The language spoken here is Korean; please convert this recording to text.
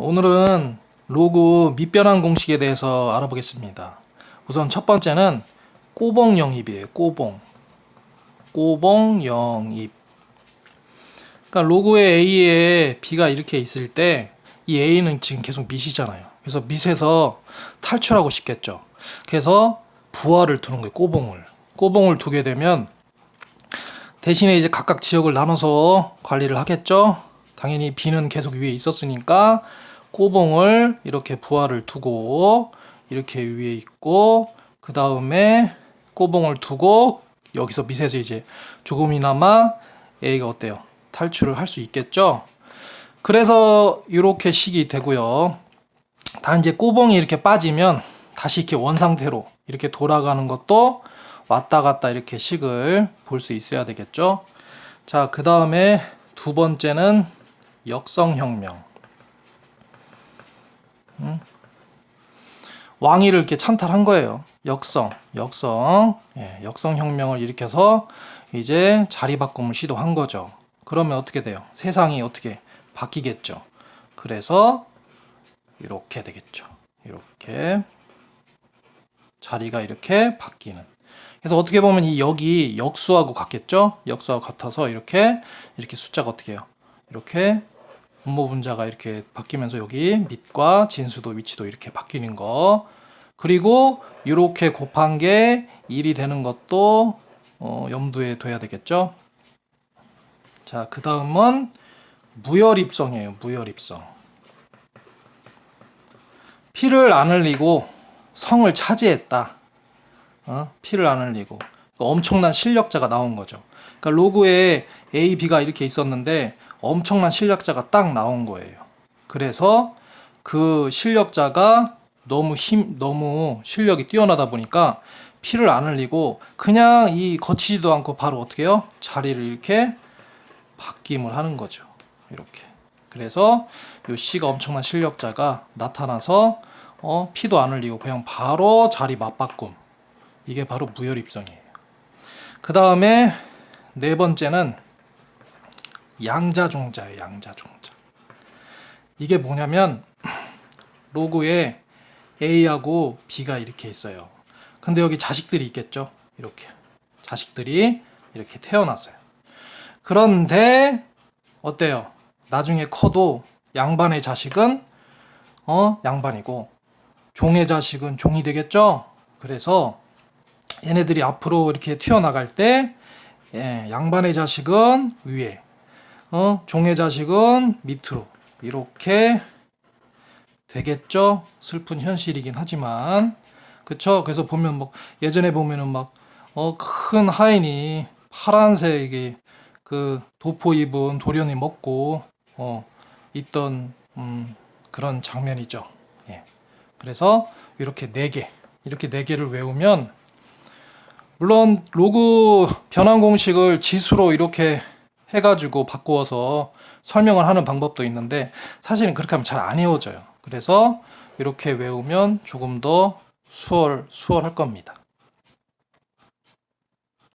오늘은 로그 밑변환 공식에 대해서 알아보겠습니다. 우선 첫 번째는 꼬봉 영입이에요. 꼬봉. 꼬봉 영입. 그러니까 로그의 A에 B가 이렇게 있을 때 이 A는 지금 계속 밑이잖아요. 그래서 밑에서 탈출하고 싶겠죠. 그래서 부하를 두는 거예요. 꼬봉을. 꼬봉을 두게 되면 대신에 이제 각각 지역을 나눠서 관리를 하겠죠. 당연히 B는 계속 위에 있었으니까 꼬봉을 이렇게 부하를 두고 이렇게 위에 있고 그 다음에 꼬봉을 두고 여기서 밑에서 이제 조금이나마 A가 어때요? 탈출을 할 수 있겠죠. 그래서 이렇게 식이 되고요. 다 이제 꼬봉이 이렇게 빠지면 다시 이렇게 원상태로 이렇게 돌아가는 것도 왔다 갔다 이렇게 식을 볼 수 있어야 되겠죠. 자, 그 다음에 두 번째는 역성혁명. 음? 왕위를 이렇게 찬탈한 거예요. 역성, 역성, 예, 역성 혁명을 일으켜서 이제 자리 바꿈을 시도한 거죠. 그러면 어떻게 돼요? 세상이 어떻게 바뀌겠죠. 그래서 이렇게 되겠죠. 이렇게 자리가 이렇게 바뀌는. 그래서 어떻게 보면 이 여기 역수하고 같겠죠? 역수하고 같아서 이렇게 이렇게 숫자가 어떻게 해요? 이렇게 분모 분자가 이렇게 바뀌면서 여기 밑과 진수도 위치도 이렇게 바뀌는 거. 그리고 이렇게 곱한 게 1이 되는 것도 어, 염두에 둬야 되겠죠? 자, 그 다음은 무혈입성이에요. 무혈입성. 피를 안 흘리고 성을 차지했다. 어? 피를 안 흘리고 그러니까 엄청난 실력자가 나온 거죠. 그러니까 로그에 A, B가 이렇게 있었는데 엄청난 실력자가 딱 나온 거예요. 그래서 그 실력자가 너무 힘, 너무 실력이 뛰어나다 보니까 피를 안 흘리고 그냥 이 거치지도 않고 바로 어떻게 해요? 자리를 이렇게 바뀜을 하는 거죠. 이렇게. 그래서 요 C가 엄청난 실력자가 나타나서 어, 피도 안 흘리고 그냥 바로 자리 맞바꿈. 이게 바로 무혈입성이에요. 그 다음에 네 번째는 양자종자예요. 양자종자. 이게 뭐냐면 로고에 A하고 B가 이렇게 있어요. 근데 여기 자식들이 있겠죠. 이렇게 자식들이 이렇게 태어났어요. 그런데 어때요? 나중에 커도 양반의 자식은 어 양반이고 종의 자식은 종이 되겠죠. 그래서 얘네들이 앞으로 이렇게 튀어나갈 때 예, 양반의 자식은 위에, 어, 종의 자식은 밑으로 이렇게 되겠죠. 슬픈 현실이긴 하지만 그쵸? 그래서 보면 막 예전에 보면은 막 어, 큰 하인이 파란색의 그 도포 입은 도련이 먹고 어, 있던 음, 그런 장면이죠. 예. 그래서 이렇게 네 개, 이렇게 네 개를 외우면 물론 로그 변환 공식을 지수로 이렇게 해가지고 바꾸어서 설명을 하는 방법도 있는데 사실은 그렇게 하면 잘 안 외워져요. 그래서 이렇게 외우면 조금 더 수월 수월할 겁니다.